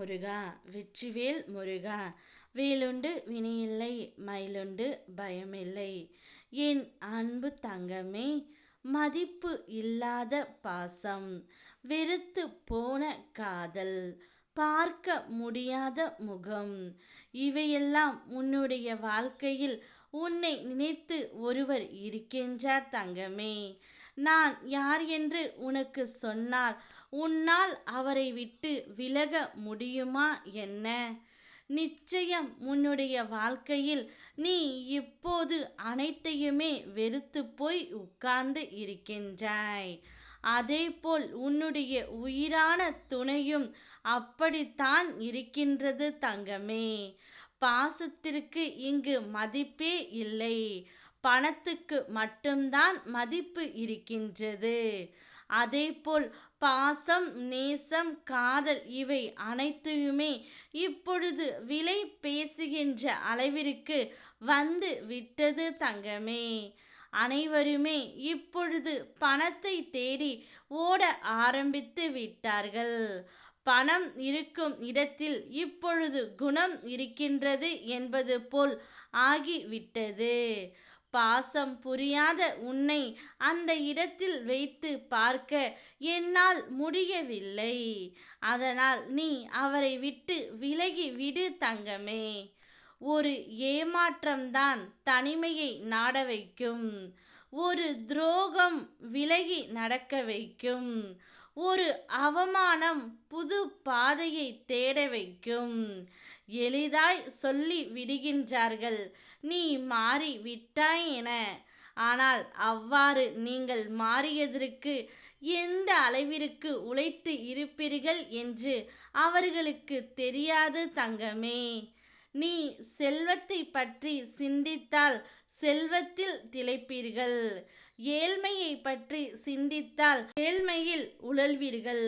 முருகா வெற்றிவேல் முருகா. வேலுண்டு வினையில்லை மயிலுண்டு பயமில்லை. என் அன்பு தங்கமே மதிப்பு இல்லாத பாசம் வெறுத்து போன காதல் பார்க்க முடியாத முகம். இவையெல்லாம் உன்னுடைய வாழ்க்கையில் உன்னை நினைத்து ஒருவர் இருக்கின்றார் தங்கமே. நான் யார் என்று உனக்கு சொன்னால் உன்னால் அவரை விட்டு விலக முடியுமா என்ன? நிச்சயம் உன்னுடைய வாழ்க்கையில் நீ இப்போது அனைத்தையுமே வெறுத்து போய் உட்கார்ந்து இருக்கின்றாய். அதேபோல் உன்னுடைய உயிரான துணையும் அப்படித்தான் இருக்கின்றது தங்கமே. பாசத்திற்கு இங்கு மதிப்பே இல்லை. பணத்துக்கு மட்டும்தான் மதிப்பு இருக்கின்றது. அதேபோல் பாசம் நேசம் காதல் இவை அனைத்தையுமே இப்பொழுது விலை பேசுகின்ற அளவிற்கு வந்து விட்டது தங்கமே. அனைவருமே இப்பொழுது பணத்தை தேடி ஓட ஆரம்பித்து விட்டார்கள். பணம் இருக்கும் இடத்தில் இப்பொழுது குணம் இருக்கின்றது என்பது போல் ஆகிவிட்டது. பாசம் புரியாத உன்னை அந்த இடத்தில் வைத்து பார்க்க என்னால் முடியவில்லை. அதனால் நீ அவரை விட்டு விலகி விடு தங்கமே. ஒரு ஏமாற்றம்தான் தனிமையை நாட வைக்கும். ஒரு துரோகம் விலகி நடக்க வைக்கும். ஒரு அவமானம் புது பாதையை தேட வைக்கும். எளிதாய் சொல்லி விடுகின்றார்கள். நீ மாறி விட்டாய் என. ஆனால் அவ்வாறு நீங்கள் மாறியதற்கு எந்த அளவிற்கு உழைத்து இருப்பீர்கள் என்று அவர்களுக்கு தெரியாது தங்கமே. நீ செல்வத்தை பற்றி சிந்தித்தால் செல்வத்தில் திளைப்பீர்கள். ஏழ்மையை பற்றி சிந்தித்தால் ஏழ்மையில் உழல்வீர்கள்.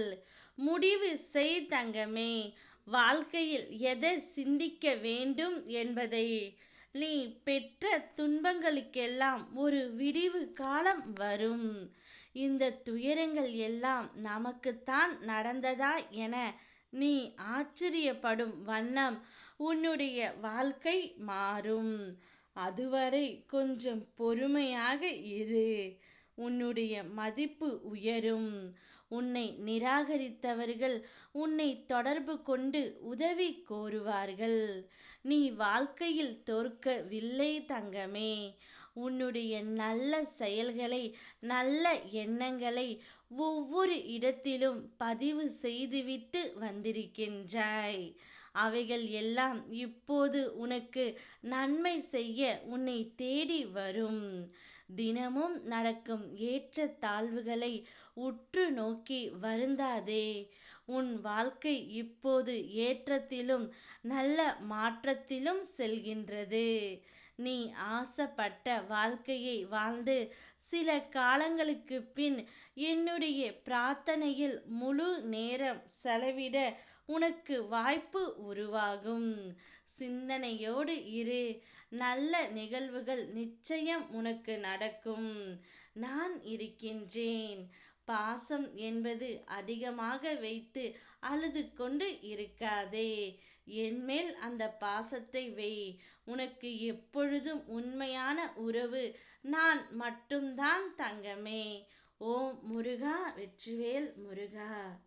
முடிவு செய் தங்கமே வாழ்க்கையில் எதை சிந்திக்க வேண்டும் என்பதை. நீ பெற்ற துன்பங்களுக்கெல்லாம் ஒரு விடிவு காலம் வரும். இந்த துயரங்கள் எல்லாம் நமக்குத்தான் நடந்ததா என நீ ஆச்சரியப்படும் வண்ணம் உன்னுடைய வாழ்க்கை மாறும். அதுவரை கொஞ்சம் பொறுமையாக இரு. உன்னுடைய மதிப்பு உயரும். உன்னை நிராகரித்தவர்கள் உன்னை தொடர்பு கொண்டு உதவி கோருவார்கள். நீ வாழ்க்கையில் தோற்கவில்லை தங்கமே. உன்னுடைய நல்ல செயல்களை நல்ல எண்ணங்களை ஒவ்வொரு இடத்திலும் பதிவு செய்துவிட்டு வந்திருக்கின்றாய். அவைகள் எல்லாம் இப்போது உனக்கு நன்மை செய்ய உன்னை தேடி வரும். தினமும் நடக்கும் ஏற்ற தாழ்வுகளை உற்று நோக்கி வருந்தாதே. உன் வாழ்க்கை இப்போது ஏற்றத்திலும் நல்ல மாற்றத்திலும் செல்கின்றது. நீ ஆசைப்பட்ட வாழ்க்கையை வாழ்ந்து சில காலங்களுக்கு பின் என்னுடைய பிரார்த்தனையில் முழு நேரம் செலவிட உனக்கு வாய்ப்பு உருவாகும். சிந்தனையோடு இரு. நல்ல நிகழ்வுகள் நிச்சயம் உனக்கு நடக்கும். நான் இருக்கின்றேன். பாசம் என்பது அதிகமாக வைத்து அழுது கொண்டு இருக்காதே என்மேல் அந்த பாசத்தை வை. உனக்கு எப்பொழுதும் உண்மையான உறவு. நான் மட்டும்தான் தங்கமே. ஓ முருகா வெற்றிவேல் முருகா.